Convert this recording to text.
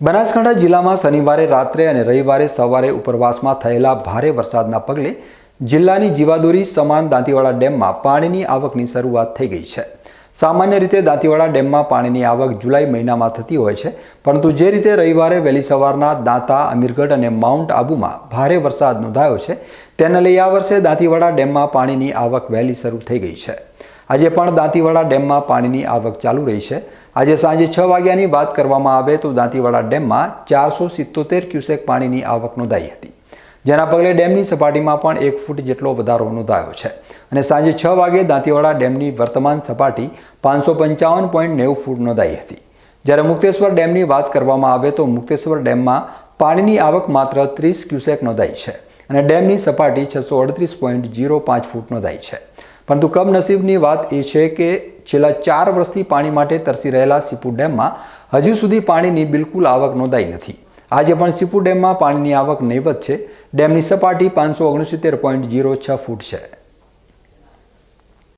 બનાસકાંઠા જિલ્લામાં શનિવારે રાત્રે અને રવિવારે સવારે ઉપરવાસમાં થયેલા ભારે વરસાદના પગલે જિલ્લાની જીવાદોરી સમાન દાંતીવાડા ડેમમાં પાણીની આવકની શરૂઆત થઈ ગઈ છે. સામાન્ય રીતે દાંતીવાડા ડેમમાં પાણીની આવક જુલાઈ મહિનામાં થતી હોય છે, પરંતુ જે રીતે રવિવારે વહેલી સવારના દાંતા, અમીરગઢ અને માઉન્ટ આબુમાં ભારે વરસાદ નોંધાયો છે, તેને લઈ આ વર્ષે દાંતીવાડા ડેમમાં પાણીની આવક વહેલી શરૂ થઈ ગઈ છે. આજે પણ દાંતીવાડા ડેમમાં પાણીની આવક ચાલુ રહી છે. આજે સાંજે છ વાગ્યાની વાત કરવામાં આવે તો દાંતીવાડા ડેમમાં ચારસો સિત્તોતેર ક્યુસેક પાણીની આવક નોંધાઈ હતી. જેના પગલે ડેમની સપાટીમાં પણ એક ફૂટ જેટલો વધારો નોંધાયો છે. અને સાંજે છ વાગે દાંતીવાડા ડેમની વર્તમાન સપાટી પાંચસો પંચાવન પોઈન્ટ નેવું ફૂટ નોંધાઈ હતી. જ્યારે મુક્તેશ્વર ડેમની વાત કરવામાં આવે તો મુક્તેશ્વર ડેમમાં પાણીની આવક માત્ર ત્રીસ ક્યુસેક નોંધાઈ છે. અને ડેમની સપાટી છસો અડત્રીસ પોઈન્ટ જીરો પાંચ ફૂટ નોંધાઈ છે. પરંતુ કમનસીબની વાત એ છે કે છેલ્લા ચાર વર્ષથી પાણી માટે તરસી રહેલા સીપુ ડેમમાં હજુ સુધી પાણીની બિલકુલ આવક નોંધાઈ નથી. આજે પણ સીપુ ડેમમાં પાણીની આવક નહીવત છે. ડેમની સપાટી પાંચસો ઓગણસિત્તેર પોઈન્ટ જીરો છ ફૂટ છે.